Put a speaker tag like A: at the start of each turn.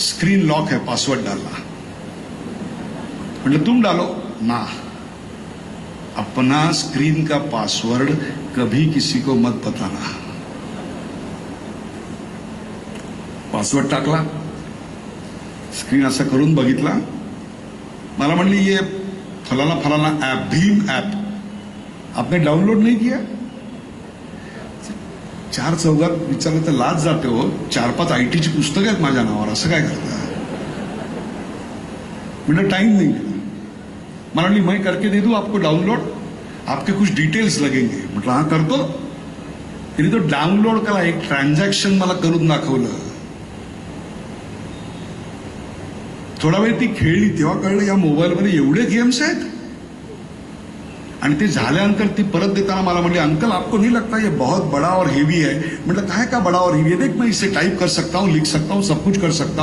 A: Screen lock है password डालना। मतलब तुम डालो, ना। अपना स्क्रीन का पासवर्ड कभी किसी को मत बताना। पासवर्ड टाकला। स्क्रीन असं करून बघितला। मला म्हणली ये फलाना फलाना ऐप भीम ऐप आपने डाउनलोड नहीं किया? चार चौघात विचारलं तर लाज जाते हो. चार पाच आयटीची पुस्तकं आहेत माझ्या नावावर असं काय करता? म्हणजे टाइम नाही. मला म्हणली मैं करके दे दू आपको डाउनलोड आपके कुछ डिटेल्स लगेंगे. म्हटलं हा करतो. तिने तो डाउनलोड करा एक ट्रान्झॅक्शन मला करून दाखवलं. थोडा वेळ ती खेळली तेव्हा कळलं या मोबाईलमध्ये एवढे गेम्स आहेत. ते ती परत देता मला म्हणली अंकल, आपको नहीं लगता ये बहुत बड़ा और हेवी है? मतलब काय का बड़ा और हेवी है? देख, मैं इसे टाइप कर सकता हूँ, लिख सकता हूँ, सब कुछ कर सकता हूँ.